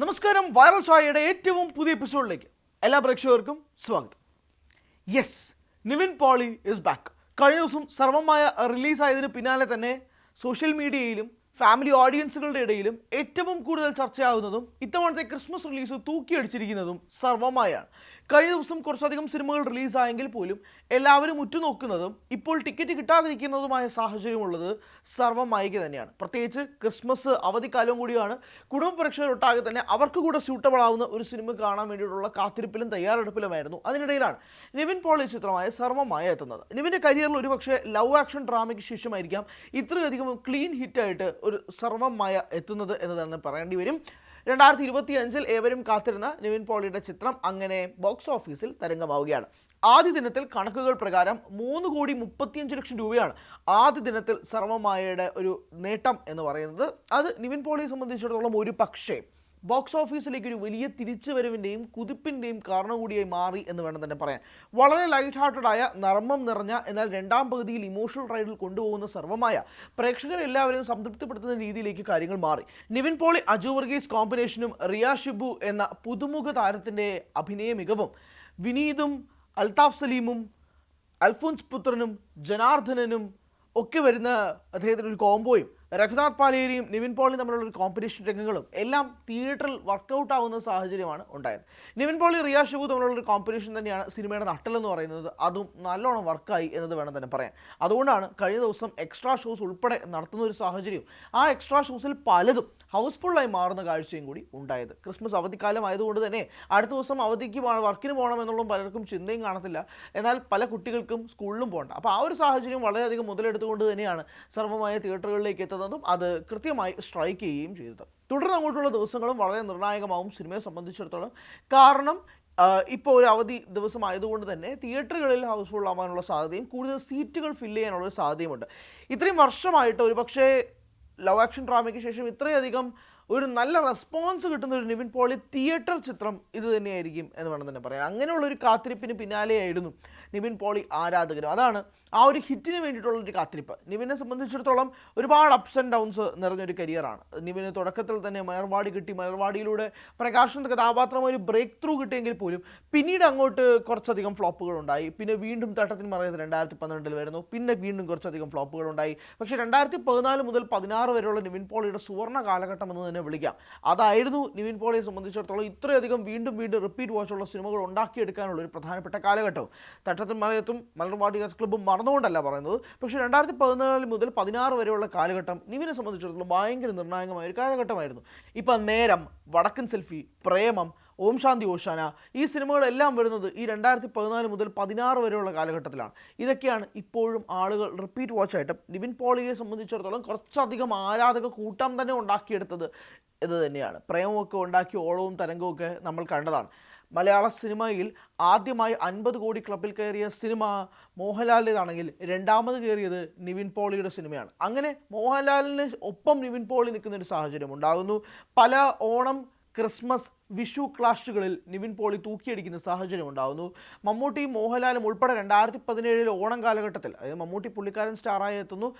നമസ്കാരം വൈറൽ സായയുടെ ഏറ്റവും പുതിയ എപ്പിസോഡിലേക്ക് എല്ലാ പ്രേക്ഷകർക്കും സ്വാഗതം. Yes Nivin Pauly is back കഴിഞ്ഞ ദിവസം സർവമായ റിലീസായതിന് പിന്നാലെ തന്നെ സോഷ്യൽ മീഡിയയിലും ഫാമിലി ഓഡിയൻസുകളുടെ ഇടയിലും ഏറ്റവും കൂടുതൽ ചർച്ചയാവുന്നതും ഇത്തവണത്തെ ക്രിസ്മസ് റിലീസ് തൂക്കിയടിച്ചിരിക്കുന്നതും സർവമായാണ് കഴിഞ്ഞ ദിവസം കുറച്ചധികം സിനിമകൾ റിലീസായെങ്കിൽ പോലും എല്ലാവരും ഉറ്റുനോക്കുന്നതും ഇപ്പോൾ ടിക്കറ്റ് കിട്ടാതിരിക്കുന്നതുമായ സാഹചര്യമുള്ളത് സർവമായിക്ക് തന്നെയാണ്. പ്രത്യേകിച്ച് ക്രിസ്മസ് അവധിക്കാലവും കൂടിയാണ് കുടുംബ പ്രേക്ഷകരൊട്ടാകെ തന്നെ അവർക്ക് കൂടെ സ്യൂട്ടബിൾ ആവുന്ന ഒരു സിനിമ കാണാൻ വേണ്ടിയിട്ടുള്ള കാത്തിരിപ്പിലും തയ്യാറെടുപ്പിലുമായിരുന്നു. അതിനിടയിലാണ് നിവിൻ പോളി ചിത്രമായ സർവമായ എത്തുന്നത്. നിവിന്റെ കരിയറിൽ ഒരുപക്ഷെ ലവ് ആക്ഷൻ ഡ്രാമയ്ക്ക് ശേഷമായിരിക്കാം ഇത്രയധികം ക്ലീൻ ഹിറ്റായിട്ട് ഒരു സർവമായ എത്തുന്നത് എന്ന് തന്നെ പറയേണ്ടി വരും. രണ്ടായിരത്തി ഇരുപത്തി അഞ്ചിൽ ഏവരും കാത്തിരുന്ന നിവിൻ പോളിയുടെ ചിത്രം അങ്ങനെ ബോക്സ് ഓഫീസിൽ തരംഗമാവുകയാണ്. ആദ്യ ദിനത്തിൽ കണക്കുകൾ പ്രകാരം മൂന്ന് കോടി മുപ്പത്തിയഞ്ച് ലക്ഷം രൂപയാണ് ആദ്യ ദിനത്തിൽ സർവമായയുടെ ഒരു നേട്ടം എന്ന് പറയുന്നത്. അത് നിവിൻ പോളിയെ സംബന്ധിച്ചിടത്തോളം ഒരു പക്ഷേ ബോക്സ് ഓഫീസിലേക്ക് ഒരു വലിയ തിരിച്ചുവരവിന്റെയും കുതിപ്പിന്റെയും കാരണം കൂടിയായി മാറി എന്ന് വേണം തന്നെ പറയാൻ. വളരെ ലൈറ്റ് ഹാർട്ടഡായ നർമ്മം നിറഞ്ഞ എന്നാൽ രണ്ടാം പകുതിയിൽ ഇമോഷണൽ റൈഡിൽ കൊണ്ടുപോകുന്ന സർവമായ പ്രേക്ഷകരെ എല്ലാവരെയും സംതൃപ്തിപ്പെടുത്തുന്ന രീതിയിലേക്ക് കാര്യങ്ങൾ മാറി. നിവിൻ പോളി അജു വർഗീസ് കോമ്പിനേഷനും റിയ ഷിബു എന്ന പുതുമുഖ താരത്തിന്റെ അഭിനയ മികവും വിനീതും അൽതാഫ് സലീമും അൽഫോൻസ് പുത്രനും ജനാർദ്ദനനും ഒക്കെ വരുന്ന അദ്ദേഹത്തിന്റെ ഒരു കോംബോയും രഘുനാഥ് പാലേരിയും നിവിൻ പോളിയും തമ്മിലുള്ള ഒരു കോമ്പറ്റീഷൻ രംഗങ്ങളും എല്ലാം തിയേറ്ററിൽ വർക്കൗട്ട് ആവുന്ന സാഹചര്യമാണ് ഉണ്ടായത്. നിവിൻ പോളി റിയാ ഷിബു തമ്മിലുള്ള ഒരു കോമ്പറ്റീഷൻ തന്നെയാണ് സിനിമയുടെ നട്ടലെന്ന് പറയുന്നത്. അതും നല്ലോണം വർക്കായി എന്നത് വേണം തന്നെ പറയാൻ. അതുകൊണ്ടാണ് കഴിഞ്ഞ ദിവസം എക്സ്ട്രാ ഷോസ് ഉൾപ്പെടെ നടത്തുന്ന ഒരു സാഹചര്യം ആ എക്സ്ട്രാ ഷോസിൽ പലതും ഹൗസ്ഫുള്ളായി മാറുന്ന കാഴ്ചയും കൂടി ഉണ്ടായത്. ക്രിസ്മസ് അവധിക്കാലം ആയതുകൊണ്ട് തന്നെ അടുത്ത ദിവസം അവധിക്ക് വർക്കിന് പോകണം എന്നുള്ള പലർക്കും ചിന്തയും കാണത്തില്ല. എന്നാൽ പല കുട്ടികൾക്കും സ്കൂളിലും പോകണ്ട. അപ്പോൾ ആ ഒരു സാഹചര്യം വളരെയധികം മുതലെടുത്തുകൊണ്ട് തന്നെയാണ് സർവമായ തിയേറ്ററുകളിലേക്ക് എത്തുന്നതും അത് കൃത്യമായി സ്ട്രൈക്ക് ചെയ്യുകയും ചെയ്തത്. തുടർന്ന് അങ്ങോട്ടുള്ള ദിവസങ്ങളും വളരെ നിർണായകമാവും സിനിമയെ സംബന്ധിച്ചിടത്തോളം. കാരണം ഇപ്പോൾ ഒരു അവധി ദിവസമായതുകൊണ്ട് തന്നെ തിയേറ്ററുകളിൽ ഹൗസ്ഫുൾ ആവാനുള്ള സാധ്യതയും കൂടുതൽ സീറ്റുകൾ ഫില്ല് ചെയ്യാനുള്ള സാധ്യതയുമുണ്ട്. ഇത്രയും വർഷമായിട്ട് ഒരു പക്ഷേ ലവ് ആക്ഷൻ ഡ്രാമയ്ക്ക് ശേഷം ഇത്രയധികം ഒരു നല്ല റെസ്പോൺസ് കിട്ടുന്ന ഒരു നിവിൻ പോളി തിയേറ്റർ ചിത്രം ഇത് തന്നെയായിരിക്കും എന്ന് വേണം തന്നെ പറയാം അങ്ങനെയുള്ളൊരു കാത്തിരിപ്പിന് പിന്നാലെയായിരുന്നു നിവിൻ പോളി ആരാധകരും. അതാണ് ആ ഒരു ഹിറ്റിന് വേണ്ടിയിട്ടുള്ള ഒരു കാത്തിരിപ്പ്. നിവിനെ സംബന്ധിച്ചിടത്തോളം ഒരുപാട് അപ്സ് ആൻഡ് ഡൗൺസ് നിറഞ്ഞൊരു കരിയറാണ് നിവിന് തുടക്കത്തിൽ തന്നെ മലർവാടി കിട്ടി. മലർവാടിയിലൂടെ പ്രകാശൻ കഥാപാത്രം ഒരു ബ്രേക്ക് ത്രൂ കിട്ടിയെങ്കിൽ പോലും പിന്നീട് അങ്ങോട്ട് കുറച്ചധികം ഫ്ലോപ്പുകൾ ഉണ്ടായി. പിന്നെ വീണ്ടും തട്ടത്തിന് മറിയത് രണ്ടായിരത്തി പന്ത്രണ്ടിൽ വരുന്നു. പിന്നെ വീണ്ടും കുറച്ചധികം ഫ്ലോപ്പുകൾ ഉണ്ടായി. പക്ഷേ രണ്ടായിരത്തി പതിനാല് മുതൽ പതിനാറ് വരെയുള്ള നിവിൻ പോളിയുടെ സുവർണ കാലഘട്ടം എന്ന് തന്നെ വിളിക്കാം. അതായിരുന്നു നിവിൻ പോളിയെ സംബന്ധിച്ചിടത്തോളം ഇത്രയധികം വീണ്ടും വീണ്ടും റിപ്പീറ്റ് വാച്ചുള്ള സിനിമകൾ ഉണ്ടാക്കിയെടുക്കാനുള്ള ഒരു പ്രധാനപ്പെട്ട കാലഘട്ടവും തട്ടത്തിൽ മറയത്തും മലർവാടി ക്ലബ്ബും മറന്നുകൊണ്ടല്ല പറയുന്നത്. പക്ഷേ രണ്ടായിരത്തി പതിനാല് മുതൽ പതിനാറ് വരെയുള്ള കാലഘട്ടം നിവിനെ സംബന്ധിച്ചിടത്തോളം ഭയങ്കര നിർണായകമായ ഒരു കാലഘട്ടമായിരുന്നു. ഇപ്പം നേരം വടക്കൻ സെൽഫി പ്രേമം ഓം ശാന്തി ഓശാന ഈ സിനിമകളെല്ലാം വരുന്നത് ഈ രണ്ടായിരത്തി പതിനാല് മുതൽ പതിനാറ് വരെയുള്ള കാലഘട്ടത്തിലാണ്. ഇതൊക്കെയാണ് ഇപ്പോഴും ആളുകൾ റിപ്പീറ്റ് വാച്ചായിട്ട് നിവിൻ പോളിയെ സംബന്ധിച്ചിടത്തോളം കുറച്ചധികം ആരാധക കൂട്ടം തന്നെ ഉണ്ടാക്കിയെടുത്തത്. ഇത് തന്നെയാണ്. പ്രേമമൊക്കെ ഉണ്ടാക്കി ഓളവും തരംഗവും ഒക്കെ നമ്മൾ കണ്ടതാണ്. മലയാള സിനിമയിൽ ആദ്യമായി അൻപത് കോടി ക്ലബിൽ കയറിയ സിനിമ മോഹൻലാലിന്റെതാണെങ്കിൽ രണ്ടാമത് കയറിയത് നിവിൻ പോളിയുടെ സിനിമയാണ്. അങ്ങനെ മോഹൻലാലിന് ഒപ്പം നിവിൻ പോളി നിൽക്കുന്ന ഒരു സാഹചര്യം ഉണ്ടാകുന്നു പല ഓണം ക്രിസ്മസ് വിഷു ക്ലാഷുകളിൽ നിവിൻ പോളി തൂക്കിയടിക്കുന്ന സാഹചര്യം ഉണ്ടാകുന്നു മമ്മൂട്ടി മോഹൻലാലും ഉൾപ്പെടെ രണ്ടായിരത്തി പതിനേഴിലെ ഓണം കാലഘട്ടത്തിൽ അതായത് മമ്മൂട്ടി പുള്ളിക്കാരൻ സ്റ്റാറായി എത്തുന്നു.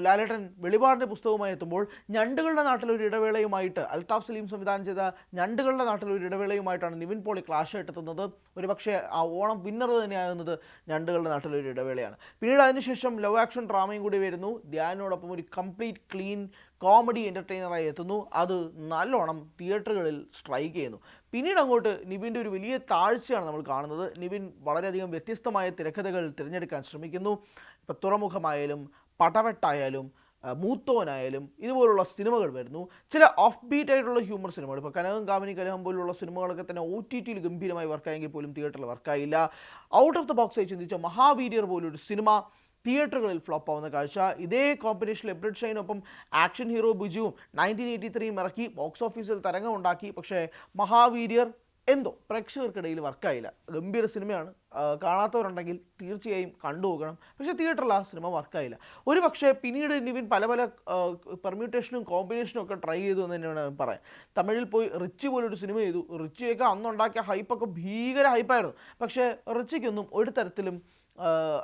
ലാലേട്ടൻ വെളിപാടിന്റെ പുസ്തകവുമായി എത്തുമ്പോൾ ഞണ്ടുകളുടെ നാട്ടിലൊരു ഇടവേളയുമായിട്ട് അൽതാഫ് സലീം സംവിധാനം ചെയ്ത ഞണ്ടുകളുടെ നാട്ടിലൊരു ഇടവേളയുമായിട്ടാണ് നിവിൻ പോളി ക്ലാഷ് എത്തുന്നത് ഒരുപക്ഷെ ആ ഓണം വിന്നർ തന്നെയാകുന്നത് ഞണ്ടുകളുടെ നാട്ടിലൊരു ഇടവേളയാണ്. പിന്നീട് അതിനുശേഷം ലവ് ആക്ഷൻ ഡ്രാമയും കൂടി വരുന്നു. ധ്യാനോടൊപ്പം ഒരു കംപ്ലീറ്റ് ക്ലീൻ കോമഡി എന്റർടൈനറായി എത്തുന്നു. അത് നല്ലോണം തിയേറ്ററുകളിൽ സ്ട്രൈക്ക് ചെയ്യുന്നു. പിന്നീട് അങ്ങോട്ട് നിവിന്റെ ഒരു വലിയ താഴ്ചയാണ് നമ്മൾ കാണുന്നത്. നിവിൻ വളരെയധികം വ്യത്യസ്തമായ തിരക്കഥകൾ തിരഞ്ഞെടുക്കാൻ ശ്രമിക്കുന്നു. ഇപ്പോൾ തുറമുഖമായാലും പടവെട്ടായാലും മൂത്തോനായാലും ഇതുപോലുള്ള സിനിമകൾ വരുന്നു. ചില ഓഫ് ബീറ്റ് ആയിട്ടുള്ള ഹ്യൂമർ സിനിമകൾ. ഇപ്പോൾ കനകം കാമിനി കലഹം പോലുള്ള സിനിമകളൊക്കെ തന്നെ ഒ ടി ടിയിൽ ഗംഭീരമായി വർക്കായെങ്കിൽ പോലും തിയേറ്ററിൽ വർക്കായില്ല ഔട്ട് ഓഫ് ദ ബോക്സ് ആയി ചിന്തിച്ച മഹാവീര്യർ പോലൊരു സിനിമ തിയേറ്ററുകളിൽ ഫ്ലോപ്പ് ആവുന്ന കാഴ്ച. ഇതേ കോമ്പിനേഷനിൽ എബ്രിഡ് ഷൈനൊപ്പം ആക്ഷൻ ഹീറോ ബിജുവും നയന്റീൻ എയ്റ്റി ത്രീയും ഇറക്കി. ബോക്സ് ഓഫീസിൽ തരംഗം ഉണ്ടാക്കി പക്ഷേ മഹാവീര്യർ എന്തോ പ്രേക്ഷകർക്കിടയിൽ വർക്കായില്ല ഗംഭീര സിനിമയാണ്. കാണാത്തവരുണ്ടെങ്കിൽ തീർച്ചയായും കണ്ടു നോക്കണം. പക്ഷേ തിയേറ്ററിൽ ആ സിനിമ വർക്കായില്ല ഒരു പക്ഷേ പിന്നീട് നിവിൻ പല പല പെർമ്യൂട്ടേഷനും കോമ്പിനേഷനും ഒക്കെ ട്രൈ ചെയ്തു എന്ന് തന്നെയാണ് പറയാം. തമിഴിൽ പോയി റിച്ച് പോലൊരു സിനിമ ചെയ്തു. റിച്ചിയൊക്കെ അന്നുണ്ടാക്കിയ ഹൈപ്പൊക്കെ ഭീകര ഹൈപ്പായിരുന്നു പക്ഷേ റിച്ചിക്കൊന്നും ഒരു തരത്തിലും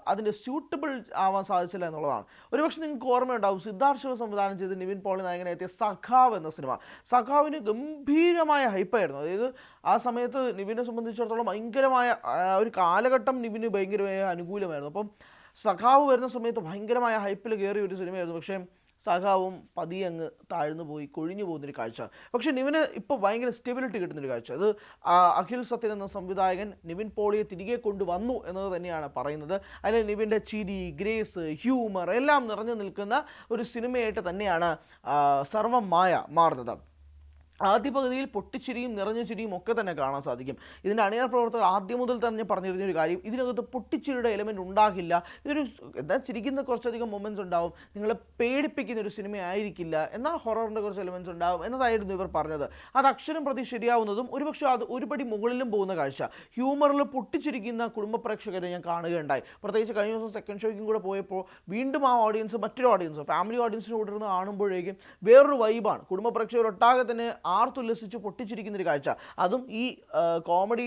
അതിന്റെ സ്യൂട്ടബിൾ ആവാൻ സാധിച്ചില്ല എന്നുള്ളതാണ്. ഒരുപക്ഷെ നിങ്ങൾക്ക് ഓർമ്മയുണ്ടാവും സിദ്ധാർത്ഥ ശിവ സംവിധാനം ചെയ്ത് നിവിൻ പോളി നായകനെ എത്തിയ സഖാവ് എന്ന സിനിമ. സഖാവിന് ഗംഭീരമായ ഹൈപ്പായിരുന്നു. അതായത് ആ സമയത്ത് നിവിനെ സംബന്ധിച്ചിടത്തോളം ഭയങ്കരമായ ഒരു കാലഘട്ടം നിവിന് ഭയങ്കരമായ അനുകൂലമായിരുന്നു. അപ്പം സഖാവ് വരുന്ന സമയത്ത് ഭയങ്കരമായ ഹൈപ്പിൽ കയറിയ ഒരു സിനിമയായിരുന്നു. പക്ഷേ സഖാവും പതിയെ അങ്ങ് താഴ്ന്നു പോയി കൊഴിഞ്ഞു പോകുന്നൊരു കാഴ്ച. പക്ഷേ നിവിന് ഇപ്പോൾ ഭയങ്കര സ്റ്റെബിലിറ്റി കിട്ടുന്നൊരു കാഴ്ച. അത് അഖിൽ സത്യൻ എന്ന സംവിധായകൻ നിവിൻ പോളിയെ തിരികെ കൊണ്ടുവന്നു എന്നത് തന്നെയാണ് പറയുന്നത്. അതിൽ നിവിന്റെ ചിരി ഗ്രേസ് ഹ്യൂമർ എല്ലാം നിറഞ്ഞു നിൽക്കുന്ന ഒരു സിനിമയായിട്ട് തന്നെയാണ് സർവമായ സർവം മാറുന്നത്. ആദ്യ പകുതിയിൽ പൊട്ടിച്ചിരിയും നിറഞ്ഞ ചിരിയും ഒക്കെ തന്നെ കാണാൻ സാധിക്കും. ഇതിന്റെ അണിയർ പ്രവർത്തകർ ആദ്യം മുതൽ തന്നെ പറഞ്ഞിരുന്ന ഒരു കാര്യം ഇതിനകത്ത് പൊട്ടിച്ചിരിയുടെ എലമെന്റ് ഉണ്ടാകില്ല. ഇതൊരു എന്താ ചിരിക്കുന്ന കുറച്ചധികം മൊമെന്റ്സ് ഉണ്ടാവും. നിങ്ങളെ പേടിപ്പിക്കുന്ന ഒരു സിനിമ ആയിരിക്കില്ല എന്നാൽ ഹൊററിന്റെ കുറച്ച് എലമെന്റ്സ് ഉണ്ടാവും എന്നതായിരുന്നു ഇവർ പറഞ്ഞത്. അത് അക്ഷരം പ്രതി ശരിയാവുന്നതും ഒരുപക്ഷെ അത് ഒരുപടി മുകളിലും പോകുന്ന കാഴ്ച. ഹ്യൂമറിൽ പൊട്ടിച്ചിരിക്കുന്ന കുടുംബ പ്രേക്ഷകരെ ഞാൻ കാണുകയുണ്ടായി. പ്രത്യേകിച്ച് കഴിഞ്ഞ ദിവസം സെക്കൻഡ് ഷോയ്ക്കും കൂടെ പോയപ്പോൾ വീണ്ടും ആ ഓഡിയൻസ് മറ്റൊരു ഓഡിയൻസ് ഫാമിലി ഓഡിയൻസിന് കൂടെ ഇരുന്ന് കാണുമ്പോഴേക്കും വേറൊരു വൈബാണ് കുടുംബ പ്രേക്ഷകർ ഒട്ടാകെ തന്നെ ആർത്തുല്ലസിച്ച് പൊട്ടിച്ചിരിക്കുന്ന ഒരു കാഴ്ച. അതും ഈ കോമഡി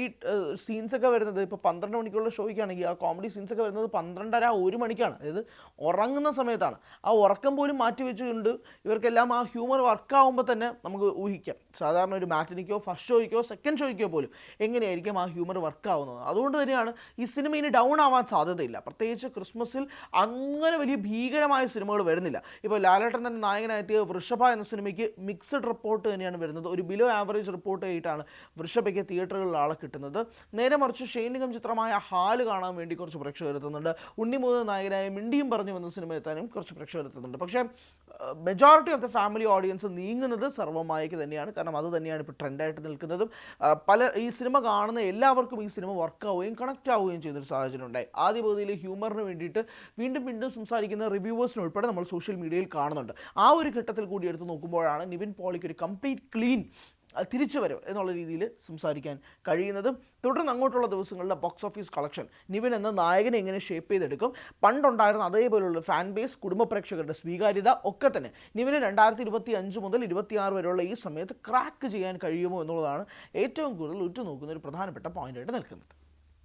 സീൻസൊക്കെ വരുന്നത് ഇപ്പോൾ പന്ത്രണ്ട് മണിക്കുള്ള ഷോയ്ക്കാണെങ്കിൽ ആ കോമഡി സീൻസൊക്കെ വരുന്നത് പന്ത്രണ്ടര ഒരു മണിക്കാണ്. അതായത് ഉറങ്ങുന്ന സമയത്താണ്. ആ ഉറക്കം പോലും മാറ്റി വെച്ചുകൊണ്ട് ഇവർക്കെല്ലാം ആ ഹ്യൂമർ വർക്കാവുമ്പോൾ തന്നെ നമുക്ക് ഊഹിക്കാം. സാധാരണ ഒരു മാറ്റിനിക്കോ ഫസ്റ്റ് ഷോയ്ക്കോ സെക്കൻഡ് ഷോയ്ക്കോ പോലും എങ്ങനെയായിരിക്കും ആ ഹ്യൂമർ വർക്കാവുന്നത് അതുകൊണ്ട് തന്നെയാണ് ഈ സിനിമ ഇനി ഡൗൺ ആവാൻ സാധ്യതയില്ല. പ്രത്യേകിച്ച് ക്രിസ്മസിൽ അങ്ങനെ വലിയ ഭീകരമായ സിനിമകൾ വരുന്നില്ല. ഇപ്പോൾ ലാലേട്ടൻ തന്നെ നായകനായെത്തിയ വൃഷഭ എന്ന സിനിമയ്ക്ക് മിക്സഡ് റിപ്പോർട്ട് തന്നെയാണ് വരുന്നത്. ഒരു ബിലോ ആവറേജ് റിപ്പോർട്ട് ആയിട്ടാണ് വൃഷഭയ്ക്ക് തിയേറ്ററുകളിൽ ആളെ കിട്ടുന്നത്. നേരെ മറിച്ച് ഷൈനികം ചിത്രമായ ഹാൽ കാണാൻ വേണ്ടി കുറച്ച് പ്രേക്ഷകർ എത്തുന്നുണ്ട്. ഉണ്ണിമൂന്ന് നായകനായ മിണ്ടിയും പറഞ്ഞു വന്ന സിനിമ എത്താനും കുറച്ച് പ്രേക്ഷകർ എത്തുന്നുണ്ട്. പക്ഷേ majority of the family audience നീങ്ങുന്നത് സർവമായക്ക് തന്നെയാണ്. കാരണം അത് തന്നെയാണ് ഇപ്പോൾ ട്രെൻഡായിട്ട് നിൽക്കുന്നതും. പല ഈ സിനിമ കാണുന്ന എല്ലാവർക്കും ഈ സിനിമ വർക്ക് ആവുകയും കണക്റ്റ് ആവുകയും ചെയ്യുന്നൊരു സാഹചര്യം ഉണ്ടായി. ആദ്യ പകുതിയിൽ ഹ്യൂമറിന് വേണ്ടിയിട്ട് വീണ്ടും വീണ്ടും സംസാരിക്കുന്ന റിവ്യൂവേഴ്സിനുൾപ്പെടെ നമ്മൾ സോഷ്യൽ മീഡിയയിൽ കാണുന്നുണ്ട്. ആ ഒരു ഘട്ടത്തിൽ കൂടി എടുത്ത് നോക്കുമ്പോഴാണ് നിവിൻ പോളിക്ക് ഒരു കംപ്ലീറ്റ് ക്ലീൻ തിരിച്ചു വരും എന്നുള്ള രീതിയിൽ സംസാരിക്കാൻ കഴിയുന്നതും തുടർന്ന് അങ്ങോട്ടുള്ള ദിവസങ്ങളിലെ ബോക്സ് ഓഫീസ് കളക്ഷൻ നിവിൻ എന്ന നായകനെ എങ്ങനെ ഷേപ്പ് ചെയ്തെടുക്കും. പണ്ടുണ്ടായിരുന്ന അതേപോലെയുള്ള ഫാൻ ബേസ് കുടുംബ പ്രേക്ഷകരുടെ സ്വീകാര്യത ഒക്കെ തന്നെ നിവിന് രണ്ടായിരത്തി ഇരുപത്തി അഞ്ച് മുതൽ ഇരുപത്തിയാറ് വരെയുള്ള ഈ സമയത്ത് ക്രാക്ക് ചെയ്യാൻ കഴിയുമോ എന്നുള്ളതാണ് ഏറ്റവും കൂടുതൽ ഉറ്റുനോക്കുന്ന ഒരു പ്രധാനപ്പെട്ട പോയിന്റായിട്ട് നിൽക്കുന്നത്.